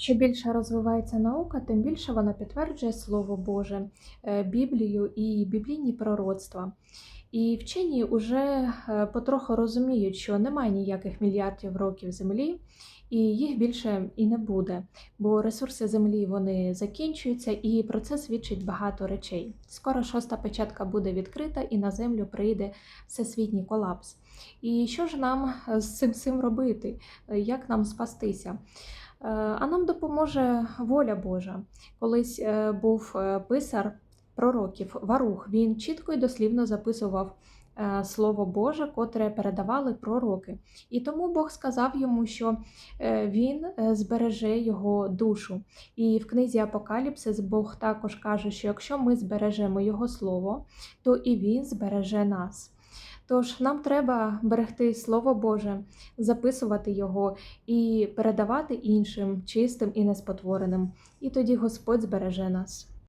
Що більше розвивається наука, тим більше вона підтверджує Слово Боже, е, Біблію і біблійні пророцтва. І вчені вже потроху розуміють, що немає ніяких мільярдів років Землі, і їх більше і не буде, бо ресурси Землі вони закінчуються, і про це свідчить багато речей. Скоро шоста печатка буде відкрита, і на землю прийде всесвітній колапс. І що ж нам з цим всім робити? Як нам спастися? Е, А нам допоможе воля Божа. Колись е, був е, писар пророків Варух. Він чітко і дослівно записував Слово Боже, котре передавали пророки. І тому Бог сказав йому, що він збереже його душу. І в книзі Апокаліпсис Бог також каже, що якщо ми збережемо Його Слово, то і Він збереже нас. Тож нам треба берегти Слово Боже, записувати його і передавати іншим чистим і неспотвореним. І тоді Господь збереже нас.